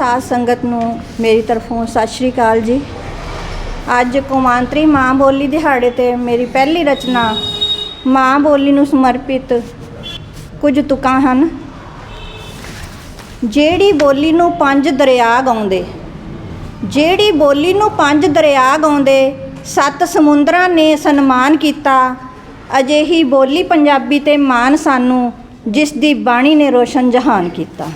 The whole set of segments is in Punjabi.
ਸਾਧ ਸੰਗਤ ਨੂੰ ਮੇਰੀ ਤਰਫੋਂ ਸਤਿ ਸ਼੍ਰੀ ਅਕਾਲ ਜੀ। ਅੱਜ ਕੌਮਾਂਤਰੀ ਮਾਂ ਬੋਲੀ ਦਿਹਾੜੇ ਤੇ ਮੇਰੀ ਪਹਿਲੀ ਰਚਨਾ ਮਾਂ ਬੋਲੀ ਨੂੰ ਸਮਰਪਿਤ ਕੁਝ ਤੁਕਾਂ ਹਨ। ਜਿਹੜੀ ਬੋਲੀ ਨੂੰ ਪੰਜ ਦਰਿਆ ਗਾਉਂਦੇ ਜਿਹੜੀ ਬੋਲੀ ਨੂੰ ਪੰਜ ਦਰਿਆ ਗਾਉਂਦੇ ਸੱਤ ਸਮੁੰਦਰਾਂ ਨੇ ਸਨਮਾਨ ਕੀਤਾ। ਅਜਿਹੀ ਬੋਲੀ ਪੰਜਾਬੀ ਤੇ ਮਾਨ ਸਾਨੂੰ ਜਿਸ ਦੀ ਬਾਣੀ ਨੇ ਰੋਸ਼ਨ ਜਹਾਨ ਕੀਤਾ।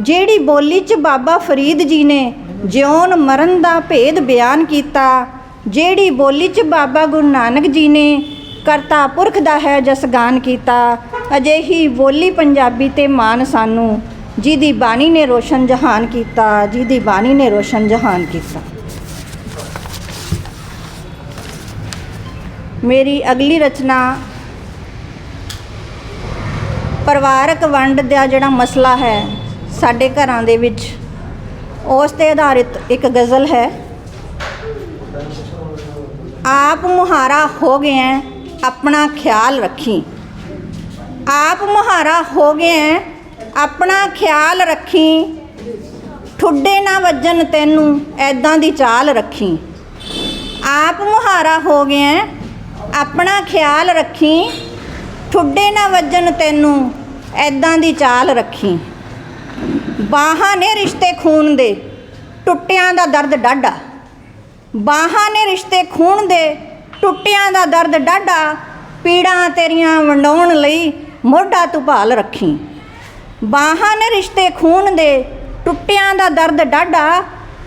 ਜਿਹੜੀ ਬੋਲੀ 'ਚ ਬਾਬਾ ਫਰੀਦ ਜੀ ਨੇ ਜਿਉਣ ਮਰਨ ਦਾ ਭੇਦ ਬਿਆਨ ਕੀਤਾ, ਜਿਹੜੀ ਬੋਲੀ 'ਚ ਬਾਬਾ ਗੁਰੂ ਨਾਨਕ ਜੀ ਨੇ ਕਰਤਾ ਪੁਰਖ ਦਾ ਹੈ ਜਸਗਾਨ ਕੀਤਾ, ਅਜਿਹੀ ਬੋਲੀ ਪੰਜਾਬੀ ਤੇ ਮਾਨ ਸਾਨੂੰ ਜਿਹਦੀ ਬਾਣੀ ਨੇ ਰੋਸ਼ਨ ਜਹਾਨ ਕੀਤਾ, ਜਿਹਦੀ ਬਾਣੀ ਨੇ ਰੋਸ਼ਨ ਜਹਾਨ ਕੀਤਾ। ਮੇਰੀ ਅਗਲੀ ਰਚਨਾ ਪਰਿਵਾਰਕ ਵੰਡ ਦਾ ਜਿਹੜਾ ਮਸਲਾ ਹੈ ਸਾਡੇ ਘਰਾਂ ਦੇ ਵਿੱਚ ਉਸ ਤੇ ਆਧਾਰਿਤ ਇੱਕ ਗਜ਼ਲ ਹੈ ਆਪ ਮੁਹਾਰਾ ਹੋ ਗਿਆ ਹੈ, ਆਪਣਾ ਖਿਆਲ ਰੱਖੀ। ਆਪ ਮੁਹਾਰਾ ਹੋ ਗਿਆ ਹੈ, ਆਪਣਾ ਖਿਆਲ ਰੱਖੀ। ਠੁੱਡੇ ਨਾ ਵੱਜਣ ਤੈਨੂੰ ਐਦਾਂ ਦੀ ਚਾਲ ਰੱਖੀ। ਆਪ ਮੁਹਾਰਾ ਹੋ ਗਿਆ ਹੈ, ਆਪਣਾ ਖਿਆਲ ਰੱਖੀ। ਠੁੱਡੇ ਨਾ ਵੱਜਣ ਤੈਨੂੰ ਐਦਾਂ ਦੀ ਚਾਲ ਰੱਖੀ। ਬਾਹਾਂ ਨੇ ਰਿਸ਼ਤੇ ਖੂਨ ਦੇ, ਟੁੱਟਿਆਂ ਦਾ ਦਰਦ ਡਾਢਾ। ਬਾਹਾਂ ਨੇ ਰਿਸ਼ਤੇ ਖੂਨ ਦੇ, ਟੁੱਟਿਆਂ ਦਾ ਦਰਦ ਡਾਢਾ। ਪੀੜਾਂ ਤੇਰੀਆਂ ਵੰਡਾਉਣ ਲਈ ਮੋਢਾ ਤੂੰ ਭਾਲ ਰੱਖੀ। ਬਾਹਾਂ ਨੇ ਰਿਸ਼ਤੇ ਖੂਨ ਦੇ, ਟੁੱਟਿਆਂ ਦਾ ਦਰਦ ਡਾਢਾ।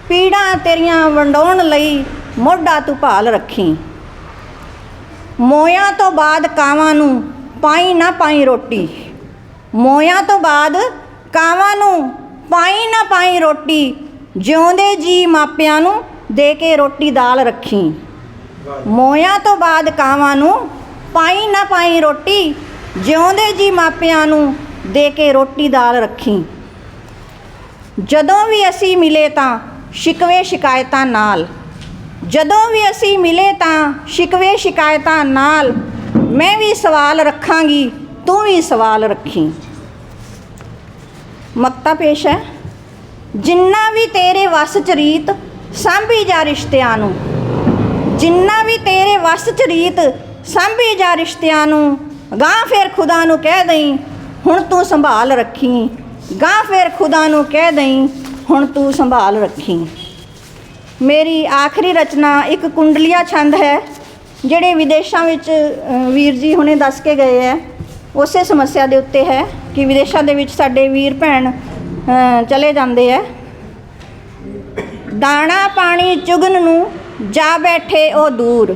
ਪੀੜਾਂ ਤੇਰੀਆਂ ਵੰਡਾਉਣ ਲਈ ਮੋਢਾ ਤੂੰ ਭਾਲ ਰੱਖੀ। ਮੋਇਆਂ ਤੋਂ ਬਾਅਦ ਕਾਵਾਂ ਨੂੰ ਪਾਈ ਨਾ ਪਾਈ ਰੋਟੀ। ਮੋਇਆਂ ਤੋਂ ਬਾਅਦ ਕਾਵਾਂ ਨੂੰ ਪਾਈ ਨਾ ਪਾਈ ਰੋਟੀ, ਜਿਉਂਦੇ ਜੀ ਮਾਪਿਆਂ ਨੂੰ ਦੇ ਕੇ ਰੋਟੀ ਦਾਲ ਰੱਖੀ। ਮੋਇਆ ਤੋਂ ਬਾਅਦ ਕਾਵਾਂ ਨੂੰ ਪਾਈ ਨਾ ਪਾਈ ਰੋਟੀ, ਜਿਉਂਦੇ ਜੀ ਮਾਪਿਆਂ ਨੂੰ ਦੇ ਕੇ ਰੋਟੀ ਦਾਲ ਰੱਖੀ। ਜਦੋਂ ਵੀ ਅਸੀਂ ਮਿਲੇ ਤਾਂ ਸ਼ਿਕਵੇ ਸ਼ਿਕਾਇਤਾਂ ਨਾਲ। ਜਦੋਂ ਵੀ ਅਸੀਂ ਮਿਲੇ ਤਾਂ ਸ਼ਿਕਵੇ ਸ਼ਿਕਾਇਤਾਂ ਨਾਲ। ਮੈਂ ਵੀ ਸਵਾਲ ਰੱਖਾਂਗੀ, ਤੂੰ ਵੀ ਸਵਾਲ ਰੱਖੀ। ਮਕਤਾ ਪੇਸ਼ ਹੈ। ਜਿੰਨਾ ਵੀ ਤੇਰੇ ਵੱਸ ਚ ਰੀਤ, ਸਾਂਭੀ ਜਾ ਰਿਸ਼ਤਿਆਂ ਨੂੰ। ਜਿੰਨਾ ਵੀ ਤੇਰੇ ਵੱਸ ਚ ਰੀਤ, ਸਾਂਭੀ ਜਾ ਰਿਸ਼ਤਿਆਂ ਨੂੰ ਗਾਂ ਫੇਰ ਖੁਦਾ ਨੂੰ ਕਹਿ ਦਈ, ਹੁਣ ਤੂੰ ਸੰਭਾਲ ਰੱਖੀ। ਗਾਂ ਫੇਰ ਖੁਦਾ ਨੂੰ ਕਹਿ ਦਈ, ਹੁਣ ਤੂੰ ਸੰਭਾਲ ਰੱਖੀ। ਮੇਰੀ ਆਖਰੀ ਰਚਨਾ ਇੱਕ ਕੁੰਡਲੀਆ ਛੰਦ ਹੈ, ਜਿਹੜੇ ਵਿਦੇਸ਼ਾਂ ਵਿੱਚ ਵੀਰ ਜੀ ਹੁਣੇ ਦੱਸ ਕੇ ਗਏ ਹੈ। ਉਸੇ ਸਮੱਸਿਆ ਦੇ ਉੱਤੇ ਹੈ। ਕਿ ਵਿਦੇਸ਼ਾਂ ਦੇ ਵਿੱਚ ਸਾਡੇ ਵੀਰ ਭੈਣ ਚਲੇ ਜਾਂਦੇ ਹੈ ਦਾਣਾ ਪਾਣੀ ਚੁਗਨ ਨੂੰ ਜਾ ਬੈਠੇ ਉਹ ਦੂਰ।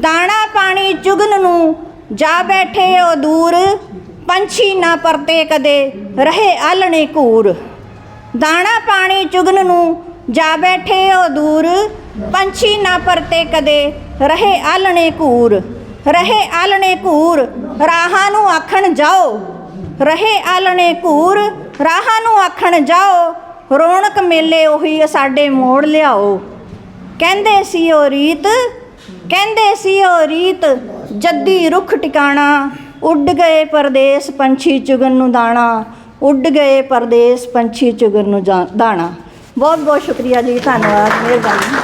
ਦਾਣਾ ਪਾਣੀ ਚੁਗਨ ਨੂੰ ਜਾ ਬੈਠੇ ਉਹ ਦੂਰ। ਪੰਛੀ ਨਾ ਪਰਤੇ ਕਦੇ, ਰਹੇ ਆਲਣੇ ਘੂਰ। ਦਾਣਾ ਪਾਣੀ ਚੁਗਨ ਨੂੰ ਜਾ ਬੈਠੇ ਉਹ ਦੂਰ। ਪੰਛੀ ਨਾ ਪਰਤੇ ਕਦੇ, ਰਹੇ ਆਲਣੇ ਘੂਰ। ਰਹੇ ਆਲਣੇ ਘੂਰ, ਰਾਹਾਂ ਨੂੰ ਆਖਣ ਜਾਓ। ਰਹੇ ਆਲਣੇ ਘੂਰ, ਰਾਹਾਂ ਨੂੰ ਆਖਣ ਜਾਓ, ਰੌਣਕ ਮੇਲੇ ਉਹੀ ਸਾਡੇ ਮੋੜ ਲਿਆਓ। ਕਹਿੰਦੇ ਸੀ ਉਹ ਰੀਤ, ਕਹਿੰਦੇ ਸੀ ਉਹ ਰੀਤ, ਜੱਦੀ ਰੁੱਖ ਟਿਕਾਣਾ, ਉੱਡ ਗਏ ਪਰਦੇਸ ਪੰਛੀ ਚੁਗਨ ਨੂੰ ਦਾਣਾ, ਉੱਡ ਗਏ ਪਰਦੇਸ ਪੰਛੀ ਚੁਗਨ ਨੂੰ ਜਾ- ਦਾਣਾ। ਬਹੁਤ ਬਹੁਤ ਸ਼ੁਕਰੀਆ ਜੀ, ਧੰਨਵਾਦ, ਮਿਹਰਬਾਨੀ।